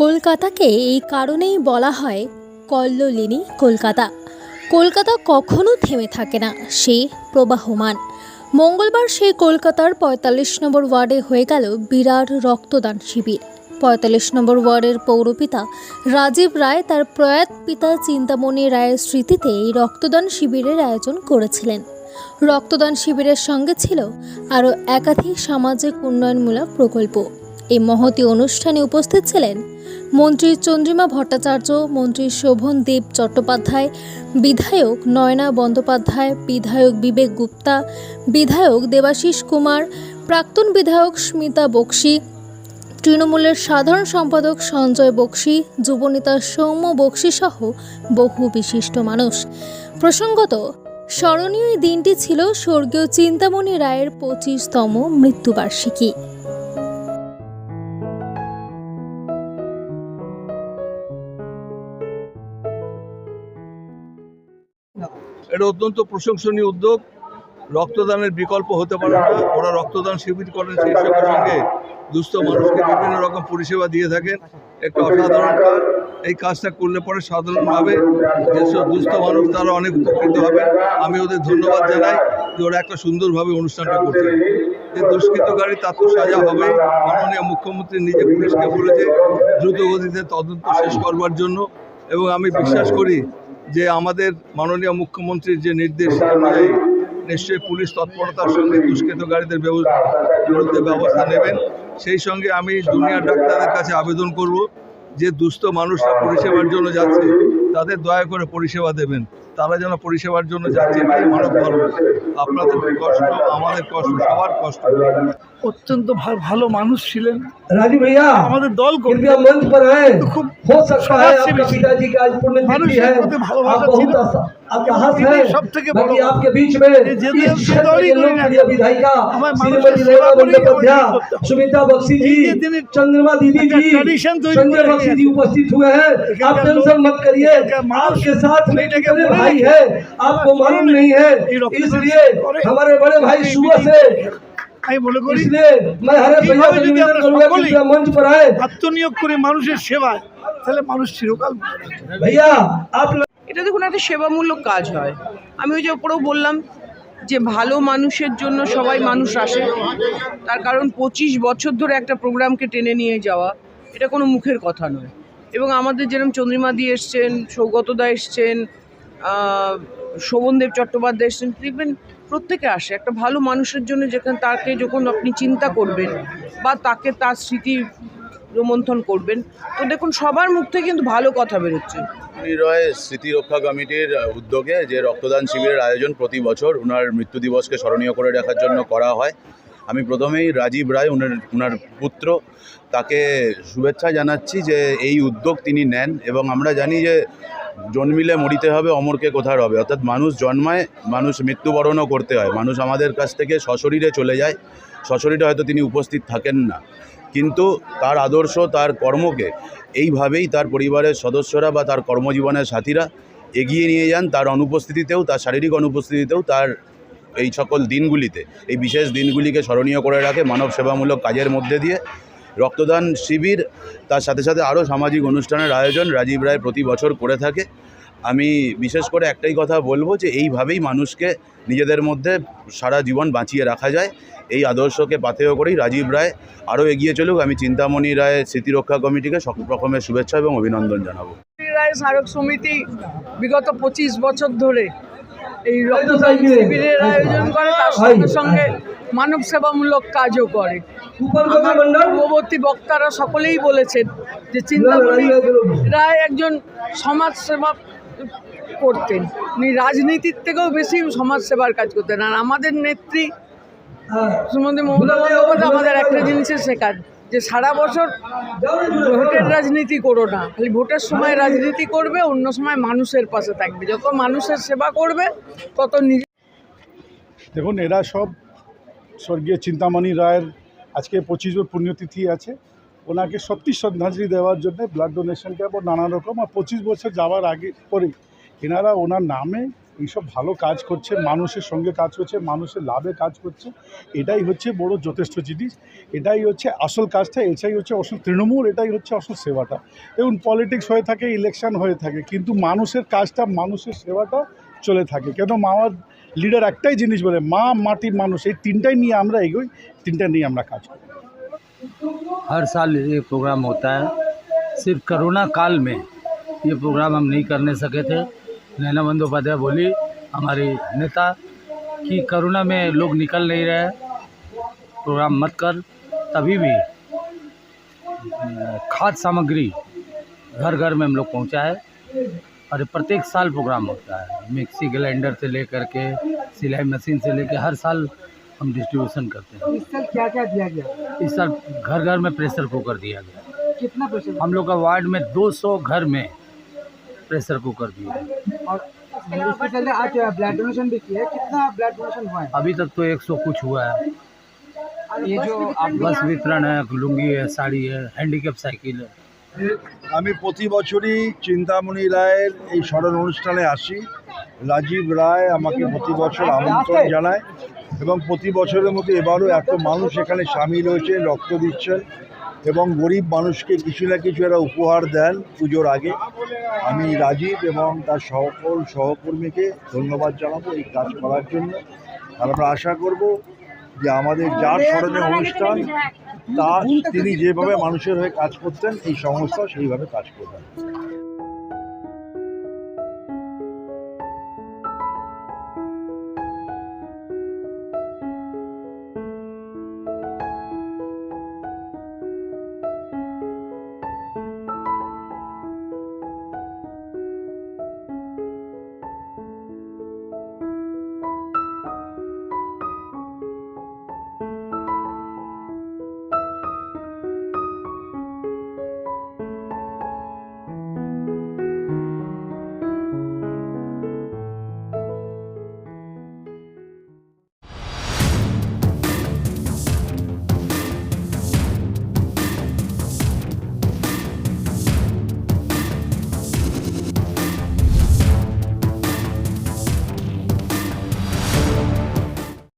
কলকাতাকে এই কারণেই বলা হয় কল্লোলিনী কলকাতা। কলকাতা কখনো থেমে থাকে না, সে প্রবাহমান। মঙ্গলবার সেই কলকাতার পঁয়তাল্লিশ নম্বর ওয়ার্ডে হয়ে গেল বিরাট রক্তদান শিবির। পঁয়তাল্লিশ নম্বর ওয়ার্ডের পৌরপিতা রাজীব রায় তার প্রয়াত পিতা চিন্তামণি রায়ের স্মৃতিতে এই রক্তদান শিবিরের আয়োজন করেছিলেন। রক্তদান শিবিরের সঙ্গে ছিল আরও একাধিক সামাজিক উন্নয়নমূলক প্রকল্প। এই মহতি অনুষ্ঠানে উপস্থিত ছিলেন মন্ত্রী চন্দ্রিমা ভট্টাচার্য, মন্ত্রী শোভন দেব চট্টোপাধ্যায়, বিধায়ক নয়না বন্দ্যোপাধ্যায়, বিধায়ক বিবেক গুপ্তা, বিধায়ক দেবাশিস কুমার, প্রাক্তন বিধায়ক স্মিতা বক্সি, তৃণমূলের সাধারণ সম্পাদক সঞ্জয় বক্সি, যুবনেতা সৌম্য বক্সি সহ বহু বিশিষ্ট মানুষ। প্রসঙ্গত, স্মরণীয় দিনটি ছিল স্বর্গীয় চিন্তামণি রায়ের পঁচিশতম মৃত্যুবার্ষিকী। এটা অত্যন্ত প্রশংসনীয় উদ্যোগ। রক্তদানের বিকল্প হতে পারে না। ওরা রক্তদান শিবির করেন, সেই সঙ্গে সঙ্গে দুস্থ মানুষকে বিভিন্ন রকম পরিষেবা দিয়ে থাকেন। একটা অসাধারণ কাজ। এই কাজটা করলে পরে সাধারণভাবে যেসব দুস্থ মানুষ, তারা অনেক উপকৃত হবে। আমি ওদের ধন্যবাদ জানাই যে ওরা একটা সুন্দরভাবে অনুষ্ঠানটা করছে। যে দুষ্কৃতকারী তার তো সাজা হবে। মাননীয় মুখ্যমন্ত্রী নিজে পুলিশকে বলেছে দ্রুত গতিতে তদন্ত শেষ করবার জন্য। এবং আমি বিশ্বাস করি যে আমাদের মাননীয় মুখ্যমন্ত্রীর যে নির্দেশ অনুযায়ী নিশ্চয়ই পুলিশ তৎপরতার সঙ্গে দুষ্কৃতকারীদের বিরুদ্ধে ব্যবস্থা নেবেন। সেই সঙ্গে আমি দুনিয়ার ডাক্তারদের কাছে আবেদন করব যে দুস্থ মানুষরা পরিষেবার জন্য যাচ্ছে, তাদের দয়া করে পরিষেবা দেবেন। তারা যেন পরিষেবার জন্য যাচ্ছে এটাই মানব ধর্ম আপনাদের কষ্ট আমাদের কষ্ট সবার কষ্ট অত্যন্ত ভা- ভালো মানুষ ছিলেন राजू भैया আমাদের দল করতেন कृपया मंच पर आए खूब हो सकता है समाजसेवी आपका पिताजी का आज पुण्यतिथि मनुष्य है प्रति भालोबासा आप बहुत ছিল। आसा- आपका हाथ তিনি है সবথেকে बाकी বড়। आपके बीच में যে যে इस क्षेत्र দলই के করি না लोकप्रिय विधायिका আমার श्रीमती মানুষের रेखा সেবা করেই बंदोपाध्याय আমাদের করতে হবে। सुमिता बख्शी जी এই যে তিনি चंद्रमा दीदी একটা जी tradition তৈরি संजय করে बख्शी রেখে जी उपस्थित हुए हैं आप এখানকার टेंशन लोग- मत करिए এখানকার মানুষ आपके साथ में এটাকে कितने মনে भाई রেখে- है आपको मालूम नहीं है এই রক্তদান इसलिए করে। हमारे बड़े भाई এই सुबह মিটিং से আমি মনে করি इसलिए मैं हरे भैया এইভাবে से যদি निवेदन আমরা करूंगा সকলেই- कृपया मंच पर आए আত্মনিয়োগ করে মানুষের সেবায় তাহলে মানুষ চিরকাল भैया आप लोग এটা দেখুন একটা সেবামূলক কাজ হয় আমি ওই যে ওপরেও বললাম যে ভালো মানুষের জন্য সবাই মানুষ আসে তার কারণ পঁচিশ বছর ধরে একটা প্রোগ্রামকে টেনে নিয়ে যাওয়া এটা কোনো মুখের কথা নয় এবং আমাদের যেরকম চন্দ্রিমা দিয়ে এসছেন সৌগতদা এসছেন আহ, শোভনদেব চট্টোপাধ্যায় এসছেন দেখবেন প্রত্যেকে আসে। একটা ভালো মানুষের জন্য যেখানে তাকে যখন আপনি চিন্তা করবেন বা তাকে তার স্মৃতি রোমন্থন করবেন, তো দেখুন সবার মুখ থেকে কিন্তু ভালো কথা বেরোচ্ছে। রয় স্মৃতি রক্ষা কমিটির উদ্যোগে যে রক্তদান শিবিরের আয়োজন প্রতি বছর ওনার মৃত্যু দিবসকে স্মরণীয় করে রাখার জন্য করা হয়। আমি প্রথমেই রাজীব রায় ওনার ওনার পুত্র, তাকে শুভেচ্ছা জানাচ্ছি যে এই উদ্যোগ তিনি নেন এবং আমরা জানি যে জন্মিলে মরিতে হবে, অমরকে কোথার হবে অর্থাৎ মানুষ জন্মায়, মানুষ মৃত্যুবরণও করতে হয়। মানুষ আমাদের কাছ থেকে সশরীরে চলে যায়। সশরীরে হয়তো তিনি উপস্থিত থাকেন না। কিন্তু তার আদর্শ, তার কর্মকে এইভাবেই তার পরিবারের সদস্যরা বা তার কর্মজীবনের সাথীরা এগিয়ে নিয়ে যান তার অনুপস্থিতিতেও, তার শারীরিক অনুপস্থিতিতেও, তার এই সকল দিনগুলিতে। এই বিশেষ দিনগুলিকে স্মরণীয় করে রাখে মানব সেবামূলক কাজের মধ্যে দিয়ে। রক্তদান শিবির, তার সাথে সাথে আরও সামাজিক অনুষ্ঠানের আয়োজন রাজীব রায় প্রতি বছর করে থাকে। আমি বিশেষ করে একটাই কথা বলব যে, এইভাবেই মানুষকে নিজেদের মধ্যে সারা জীবন বাঁচিয়ে রাখা যায়। এই আদর্শকে পাথেয় করেই রাজীব রায় আরও এগিয়ে চলুক। আমি চিন্তামণি রায় স্মৃতিরক্ষা কমিটিকে সকল রকমের শুভেচ্ছা এবং অভিনন্দন জানাব। রায় স্মারক সমিতি বিগত পঁচিশ বছর ধরে এই রক্তদান শিবিরের আয়োজন করে, তার সঙ্গে সঙ্গে মানব সেবামূলক কাজও করে। পূর্ববর্তী বক্তারা সকলেই বলেছেন যে চিন্তামণি রায় একজন সমাজসেবা করতেন। উনি রাজনীতির থেকেও বেশি সমাজসেবার কাজ করতেন। আর আমাদের নেত্রী শ্রীমতী মমতা আমাদের একটা জিনিসের শেখার যে সারা বছর ভোটের রাজনীতি করো না। খালি ভোটের সময় রাজনীতি করবে অন্য সময় মানুষের পাশে থাকবে। যত মানুষের সেবা করবে তত নিজে দেখুন এরা সব স্বর্গীয় চিন্তামণি রায়ের আজকে পঁচিশবার পুণ্যতিথি আছে। ওনাকে সত্যি শ্রদ্ধাঞ্জলি দেওয়ার জন্য ব্লাড ডোনেশন ক্যাম্প নানা রকম আর পঁচিশ বছর যাওয়ার আগে পরে এনারা ওনার নামে এইসব ভালো কাজ করছে, মানুষের সঙ্গে কাজ করছে, মানুষের লাভে কাজ করছে। এটাই হচ্ছে বড় যথেষ্ট জিনিস। এটাই হচ্ছে আসল কাজটা, এটাই হচ্ছে আসল তৃণমূল, এটাই হচ্ছে আসল সেবাটা। দেখুন পলিটিক্স হয়ে থাকে ইলেকশন হয়ে থাকে, কিন্তু মানুষের কাজটা, মানুষের সেবাটা চলে থাকে। কেন মামার লিডার একটাই জিনিস বলে মা মাটি মানুষ এই তিনটাই নিয়ে আমরা এগোই তিনটা নিয়ে আমরা কাজ করি हर साल ये प्रोग्राम होता है सिर्फ कोरोना काल में ये प्रोग्राम हम नहीं करने सके थे नैना बंदोपाध्याय बोली हमारी नेता कि कोरोना में लोग निकल नहीं रहे प्रोग्राम मत कर तभी भी अ, खाद्य सामग्री घर घर में हम लोग पहुँचाए और प्रत्येक साल प्रोग्राम होता है। मिक्सी ग्राइंडर से लेकर के सिलाई मशीन से लेकर हर साल हम डिस्ट्रीब्यूशन करते हैं। इस साल क्या क्या दिया गया? इस साल घर घर में प्रेशर कुकर दिया गया। कितना प्रेशर हम लोग का वार्ड में 200 घर में प्रेशर कुकर दिया और इसके चलते आज ब्लड डोनेशन भी किया है। कितना ब्लड डोनेशन हुआ है? अभी तक तो 100 कुछ हुआ है। ये जो बस वितरण है लुंगी है साड़ी है हैंडीकैप साइकिल है। আমি প্রতি বছরই চিন্তামণি রায়ের এই স্মরণ অনুষ্ঠানে আসি। রাজীব রায় আমাকে প্রতি বছর আমন্ত্রণ জানায় এবং প্রতি বছরের মতো এবারও এত মানুষ এখানে সামিল হয়েছে, রক্ত দিচ্ছেন এবং গরিব মানুষকে কিছু না কিছু এরা উপহার দেন পুজোর আগে। আমি রাজীব এবং তার সকল সহকর্মীকে ধন্যবাদ জানাব এই কাজ করার জন্য। আর আমরা আশা করব যে আমাদের যার স্মরণে অনুষ্ঠান তা তিনি যেভাবে মানুষের হয়ে কাজ করতেন এই সংস্থা সেইভাবে কাজ করবেন